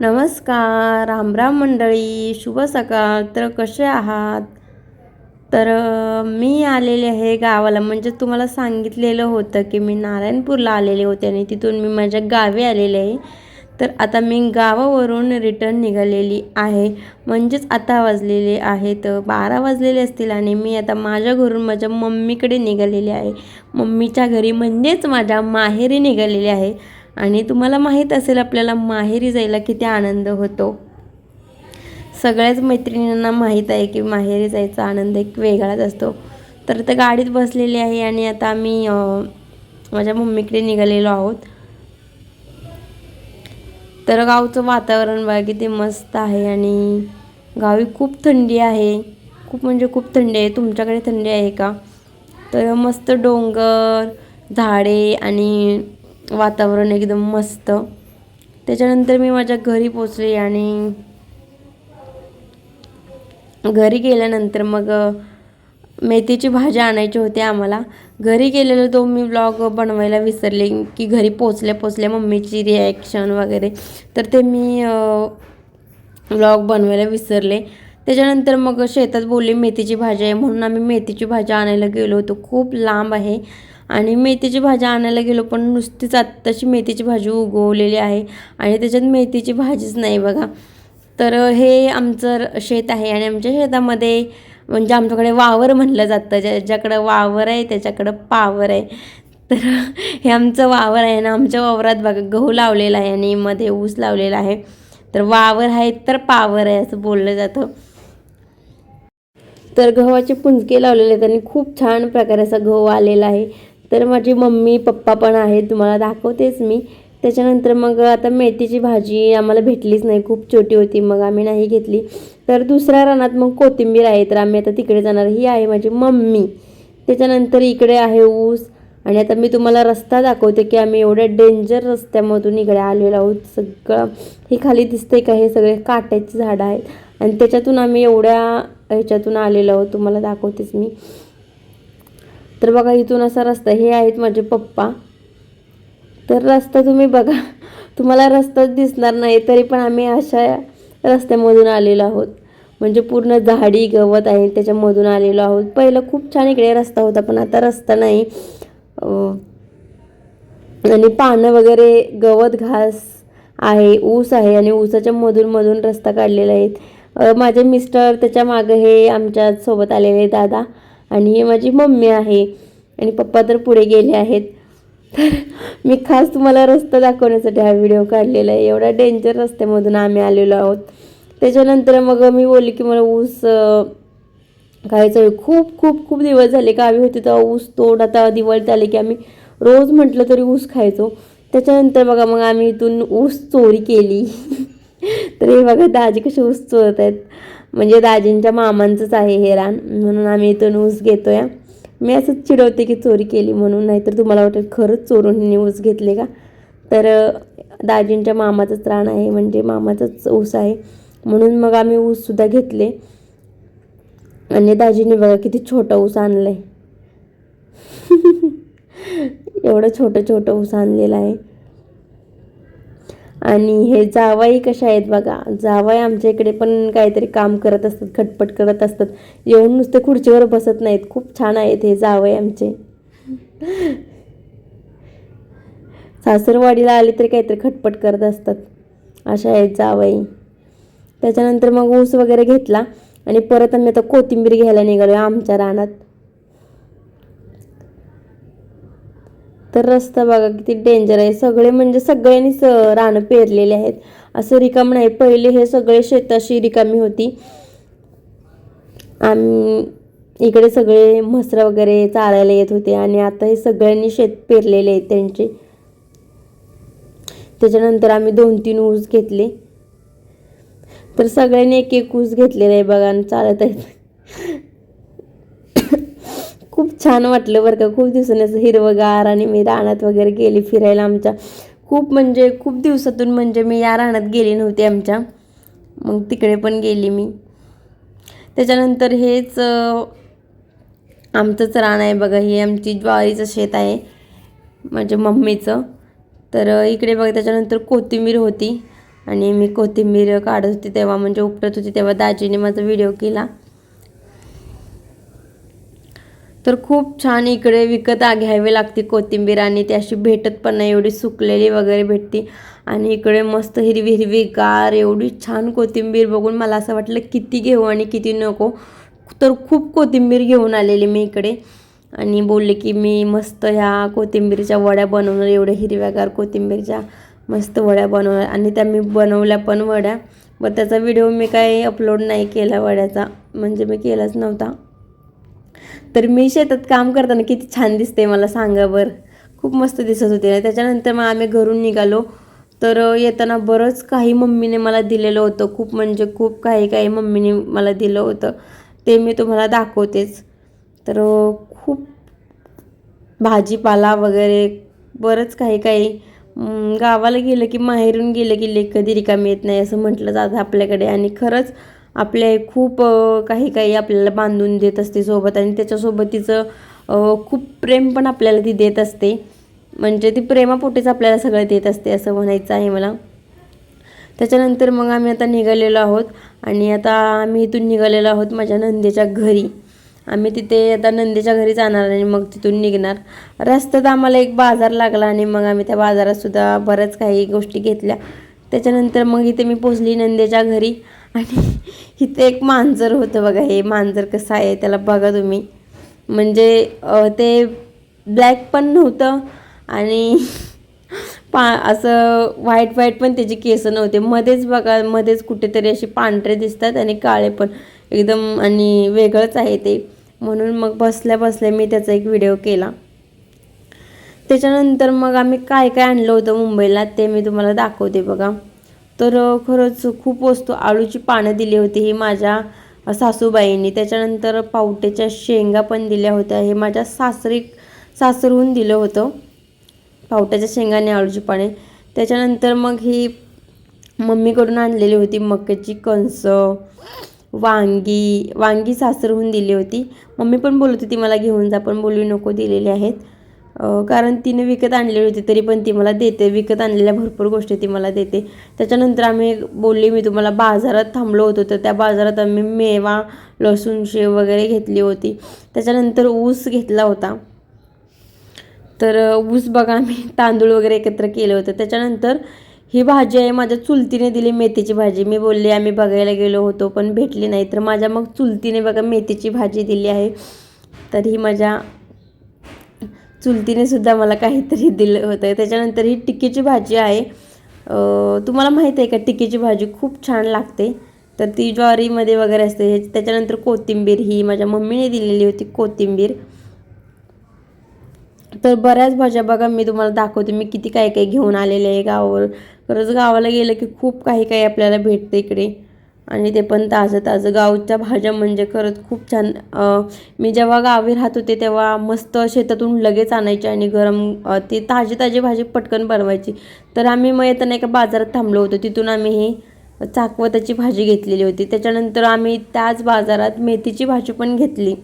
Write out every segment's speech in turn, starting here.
नमस्कार रामराम मंडळी शुभ सकाळ. तर कसे आहात? तर मी आलेले आहे गावाला. म्हणजे तुम्हाला सांगितलेलं होतं की मी नारायणपूरला आलेले होते आणि तिथून मी माझ्या गावी आलेले आहे. तर आता मी गावावरून रिटर्न निघालेली आहे. म्हणजेच आता वाजलेले आहेत बारा वाजलेले असतील आणि मी आता माझ्या घरून माझ्या मम्मीकडे निघालेले आहे. मम्मीच्या घरी म्हणजेच माझ्या माहेरी निघालेले आहे. आणि तुम्हाला माहीत असेल आपल्याला माहेरी जायला किती आनंद होतो. सगळ्याच मैत्रिणींना माहीत आहे की माहेरी जायचा आनंद एक वेगळाच असतो. तर ते गाडीत बसलेली आहे आणि आता आम्ही माझ्या मम्मीकडे निघालेलो आहोत. तर गावचं वातावरण बघा किती मस्त आहे आणि गावी खूप थंडी आहे. खूप म्हणजे खूप थंडी आहे. तुमच्याकडे थंडी आहे का? तर मस्त डोंगर झाडे आणि वातावरण एकदम मस्त. त्याच्यानंतर मी माझ्या घरी पोचले आणि घरी गेल्यानंतर मग मेथीची भाजी आणायची होती आम्हाला. घरी गेलेलो तो मी ब्लॉग बनवायला विसरले की घरी पोचल्या पोचल्या मम्मीची रिॲक्शन वगैरे. तर ते मी ब्लॉग बनवायला विसरले. त्याच्यानंतर मग शेतात बोलली मेथीची भाजी आहे. म्हणून आम्ही मेथीची भाजी आणायला गेलो होतो. खूप लांब आहे. आणि मेथीची भाजी आणायला गेलो पण नुसतीच आत्ताची मेथीची भाजी उगवलेली आहे. आणि त्याच्यात मेथीची भाजीच नाही बघा. तर हे आमचं शेत आहे आणि आमच्या शेतामध्ये म्हणजे आमच्याकडे वावर म्हणलं जातं. ज्याच्याकडं वावर आहे त्याच्याकडं पावर आहे. तर हे आमचं वावर आहे ना आमच्या वावरात बघा गहू लावलेला आहे आणि मध्ये ऊस लावलेला आहे. तर वावर आहे तर पावर आहे असं बोललं जातं. तर गव्हाचे पुंजके लावलेले आहेत आणि खूप छान प्रकारे असा गहू आलेला आहे. तर माझी मम्मी पप्पा पण आहेत तुम्हाला दाखवतेच मी. त्याच्यानंतर मग आता मेथीची भाजी आम्हाला भेटलीच नाही खूप छोटी होती मग आम्ही नाही घेतली. तर दुसऱ्या रानात मग कोथिंबीर आहे तर आम्ही आता तिकडे जाणार. ही आहे माझी मम्मी. त्याच्यानंतर इकडे आहे ऊस. आणि आता मी तुम्हाला रस्ता दाखवते की आम्ही एवढ्या डेंजर रस्त्यामधून इकडे आलेलो आहोत. सगळं हे खाली दिसतंय का? हे सगळे काट्याची झाडं आहेत. आणि त्याच्यातून आम्ही एवढ्या ह्याच्यातून आलेलो आहोत. तुम्हाला दाखवतेच मी. तर बघा इथून असा रस्ता हे आहेत माझे पप्पा. तर रस्ता तुम्ही बघा तुम्हाला रस्ताच दिसणार नाही तरी पण आम्ही अशा रस्त्यामधून आलेलो आहोत. म्हणजे पूर्ण झाडी गवत आहे त्याच्यामधून आलेलो आहोत. पहिलं खूप छान इकडे रस्ता होता पण आता रस्ता नाही. आणि पानं वगैरे गवत घास आहे ऊस आहे आणि ऊसाच्या मधून मधून रस्ता काढलेला आहेत माझे मिस्टर त्याच्या मागं हे आमच्यासोबत आलेले दादा. आणि ही माझी मम्मी आहे. आणि पप्पा तर पुढे गेले आहेत. तर मी खास तुम्हाला रस्ता दाखवण्यासाठी हा व्हिडिओ काढलेला आहे. एवढा डेंजर रस्त्यामधून आम्ही आलेलो आहोत. त्याच्यानंतर मग मी बोलली की मला ऊस खायचं खूप खूप खूप दिवस झाले गावी होते तेव्हा ऊस तोड आता दिवाळीत आले की आम्ही रोज म्हटलं तरी ऊस खायचो. त्याच्यानंतर बघा मग आम्ही इथून ऊस चोरी केली. तर हे बघा दाजी कसे ऊस चोरत आहेत म्हणजे दाजींच्या मामांचंच आहे हे रान. म्हणून आम्ही इथून ऊस घेतोय. मी असंच चिडवते की चोरी केली म्हणून नाहीतर तुम्हाला वाटेल खरंच चोरून ऊस घेतले का? तर दाजींच्या मामाचंच रान आहे म्हणजे मामाचंच ऊस आहे. म्हणून मग आम्ही ऊससुद्धा घेतले. आणि दाजीने बघा किती छोटा ऊस आणलाय. एवढं छोटं छोटं ऊस आणलेलं आहे. आणि हे जावाई कशा आहेत बघा? जावाई आमच्या इकडे पण काहीतरी काम करत असतात खटपट करत असतात. येऊन नुसते खुर्चीवर बसत नाहीत. खूप छान आहेत हे जावाई आमचे. सासरवाडीला आले तरी काहीतरी खटपट करत असतात. अशा आहेत जावाई. त्याच्यानंतर मग ऊस वगैरे घेतला आणि परत आम्ही आता कोथिंबीर घ्यायला निघालो आमच्या रानात. तर रस्ता बघा किती डेंजर आहे. सगळे म्हणजे सगळ्यांनीच अं, रानं पेरलेले आहेत. असं रिकाम नाही. पहिले हे सगळे शेताशी रिकामी होती. आम्ही इकडे सगळे म्हसरं वगैरे चालायला येत होते आणि आता हे सगळ्यांनी शेत पेरलेले आहेत त्यांचे. त्याच्यानंतर आम्ही दोन तीन ऊस घेतले. तर सगळ्यांनी एक एक ऊस घेतलेला आहे बघा आणि चालत आहेत. खूप छान वाटलं बरं का. खूप दिवसांनी असं हिरवंगार आणि मी रानात वगैरे गेली फिरायला आमच्या. खूप म्हणजे खूप दिवसातून म्हणजे मी या रानात गेली नव्हती आमच्या. मग तिकडे पण गेली मी. त्याच्यानंतर हेच आमचंच रान आहे बघा. हे आमची ज्वारीचं शेत आहे. माझ्या मम्मीचं. तर इकडे बघा त्याच्यानंतर कोथिंबीर होती. आणि मी कोथिंबीर काढत होती तेव्हा. म्हणजे उपटत होती तेव्हा दाजीने माझा व्हिडिओ केला. तर खूप छान इकडे विकत घ्यावी लागते कोथिंबीर आणि ती अशी भेटत पण नाही एवढी सुकलेली वगैरे भेटते. आणि इकडे मस्त हिरवी हिरवी गार एवढी छान कोथिंबीर बघून मला असं वाटलं किती घेऊ आणि किती नको. तर खूप कोथिंबीर घेऊन आलेली मी इकडे. आणि बोलले की मी मस्त ह्या कोथिंबीरच्या वड्या बनवणार एवढ्या हिरव्यागार कोथिंबीरच्या मस्त वड्या बनवणार. आणि त्या मी बनवल्या पण वड्या व त्याचा व्हिडिओ मी काही अपलोड नाही केला वड्याचा म्हणजे मी केलाच नव्हता. तर मी शेतात काम करताना किती छान दिसते मला सांगा बरं. खूप मस्त दिसत होते. त्याच्यानंतर मग आम्ही घरून निघालो. तर येताना बरंच काही मम्मीने मला दिलेलं होतं. खूप म्हणजे खूप काही काही मम्मीने मला दिलं होतं. ते मी तुम्हाला दाखवतेच. तर खूप भाजीपाला वगैरे बरंच काही काही. गावाला गेलं की माहेरून गेलं की लेक कधी रिकामी येत नाही असं म्हटलं जातं आपल्याकडे. आणि खरंच आपले खूप काही काही आपल्याला बांधून देत असते सोबत आणि त्याच्यासोबत तिचं खूप प्रेम पण आपल्याला ती देत असते. म्हणजे ती प्रेमापोटीच आपल्याला सगळं देत असते असं म्हणायचं आहे मला. त्याच्यानंतर मग आम्ही आता निघालेलो आहोत आणि आता आम्ही इथून निघालेलो आहोत माझ्या नंदेच्या घरी. आम्ही तिथे आता नंदेच्या घरी जाणार आणि मग तिथून निघणार. रस्त्यात आम्हाला एक बाजार लागला आणि मग आम्ही त्या बाजारातसुद्धा बऱ्याच काही गोष्टी घेतल्या. त्याच्यानंतर मग इथे मी पोचली नंदेच्या घरी. आणि इथे एक मांजर होतं बघा हे मांजर कसं आहे त्याला बघा तुम्ही. म्हणजे ते ब्लॅक पण नव्हतं आणि पा असं व्हाईट व्हाईट पण त्याचे केस नव्हते. मध्येच बघा मध्येच कुठेतरी असे पांढरे दिसतात आणि काळे पण एकदम आणि वेगळंच आहे ते. म्हणून मग बसल्या बसल्या मी त्याचा एक व्हिडिओ केला. त्याच्यानंतर मग आम्ही काय काय आणलं होतं मुंबईला ते मी तुम्हाला दाखवते बघा. तर खरंच खूप वस्तू आळूची पानं दिली होती ही माझ्या सासूबाईंनी. त्याच्यानंतर पावट्याच्या शेंगा पण दिल्या होत्या. हे माझ्या सासरी सासरहून दिलं होतं. पावट्याच्या शेंगाने आळूची पाने. त्याच्यानंतर मग ही मम्मीकडून आणलेली होती मक्याची कणस वांगी वांगी सासरहून दिली होती. मम्मी पण बोलत होती मला घेऊन जा पण बोलू नको दिलेले आहेत. कारण तिने विकत आणलेली होती तरी पण ती मला देते. विकत आणलेल्या भरपूर गोष्टी ती मला देते. त्याच्यानंतर आम्ही बोलली मी तुम्हाला बाजारात थांबलो होतो तर त्या बाजारात आम्ही मेवा लसूण शेव वगैरे घेतली होती. त्याच्यानंतर ऊस घेतला होता. तर ऊस बघा आम्ही तांदूळ वगैरे एकत्र केलं होतं. त्याच्यानंतर ही भाजी आहे माझ्या चुलतीने दिली मेथीची भाजी. मी बोलले आम्ही बघायला गेलो होतो पण भेटली नाही. तर माझ्या मग चुलतीने बघा मेथीची भाजी दिली आहे. तर ही माझ्या चुलतीने सुद्धा मला काहीतरी दिलं होतं. त्याच्यानंतर ही टिक्कीची भाजी आहे. तुम्हाला माहीत आहे का टिक्कीची भाजी खूप छान लागते. तर ती ज्वारीमध्ये वगैरे असते. त्याच्यानंतर कोथिंबीर ही माझ्या मम्मीने दिलेली होती कोथिंबीर. तर बऱ्याच भाज्या बघा मी तुम्हाला दाखवते. मी किती काय काय घेऊन आलेले आहे गावावर. खरंच गावाला गेलं की खूप काही काही आपल्याला भेटतं इकडे. आणि ते पण ताजं ताजं. गावच्या भाज्या म्हणजे खरंच खूप छान. मी जेव्हा गावी राहत होते तेव्हा मस्त शेतातून लगेच आणायचे आणि गरम ती ताजी ताजी भाजी पटकन बनवायची. तर आम्ही मग येताना एका बाजारात थांबलो होतो. तिथून आम्ही ही चाकवताची भाजी घेतलेली होती. त्याच्यानंतर आम्ही त्याच बाजारात मेथीची भाजी पण घेतली.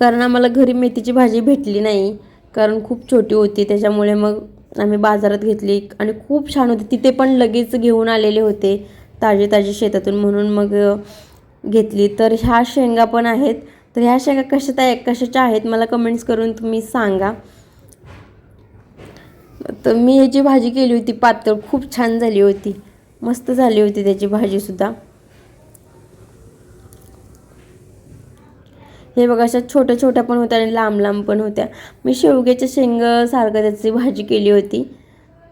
कारण आम्हाला घरी मेथीची भाजी भेटली नाही. कारण खूप छोटी होती. त्याच्यामुळे मग आम्ही बाजारात घेतली आणि खूप छान होती. तिथे पण लगेच घेऊन आलेले होते. ताजे ताजे शेतातून म्हणून मग घेतली. तर ह्या शेंगा पण आहेत. तर ह्या शेंगा कशा त्या कशाच्या आहेत मला कमेंट्स करून तुम्ही सांगा. तर मी ह्याची भाजी केली होती पातळ खूप छान झाली होती. मस्त झाली होती त्याची भाजीसुद्धा हे बघा अशा छोट्या छोट्या पण होत्या आणि लांब लांब पण होत्या. मी शेवग्याच्या शेंग सारखं त्याची भाजी केली होती.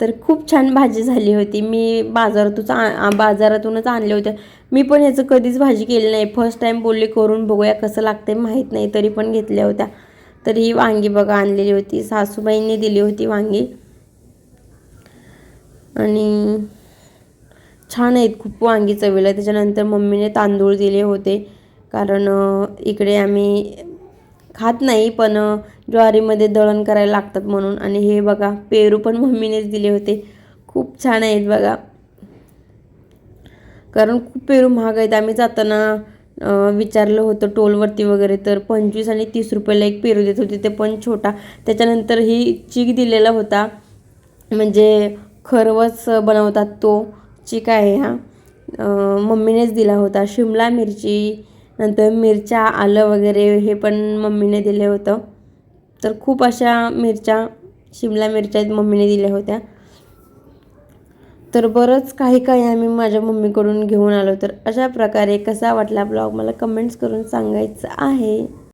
तर खूप छान भाजी झाली होती. मी बाजारातूनच आ- बाजारातूनच आणल्या होत्या. मी पण ह्याचं कधीच भाजी केली नाही. फर्स्ट टाईम बोलले करून बघूया कसं लागते माहीत नाही. तरी पण घेतल्या होत्या. तर ही वांगी बघा आणलेली होती. सासूबाईंनी दिली होती वांगी. आणि छान आहेत. खूप वांगी चवीला. त्याच्यानंतर मम्मीने तांदूळ दिले होते. कारण इकडे आम्ही खात नाही पण ज्वारीमध्ये दळण करायला लागतात म्हणून. आणि हे बघा पेरू पण मम्मीनेच दिले होते. खूप छान आहेत बघा. कारण खूप पेरू महाग आहेत. आम्ही जाताना विचारलं होतं टोलवरती वगैरे तर पंचवीस आणि तीस रुपयाला एक पेरू देत होते. ते पण छोटा. त्याच्यानंतर ही चीक दिलेला होता. म्हणजे खरवस बनवतात तो. चिक आहे हा. मम्मीनेच दिला होता. शिमला मिरची नंतर मिरच्या आलं वगैरे हे पण मम्मीने दिले होतं. तर खूप अशा मिरच्या शिमला मिरच्या मम्मीने दिल्या होत्या. तर बरंच काही काही आम्ही माझ्या मम्मीकडून घेऊन आलो. तर अशा प्रकारे कसा वाटला ब्लॉग? मला कमेंट्स करून सांगायचं आहे.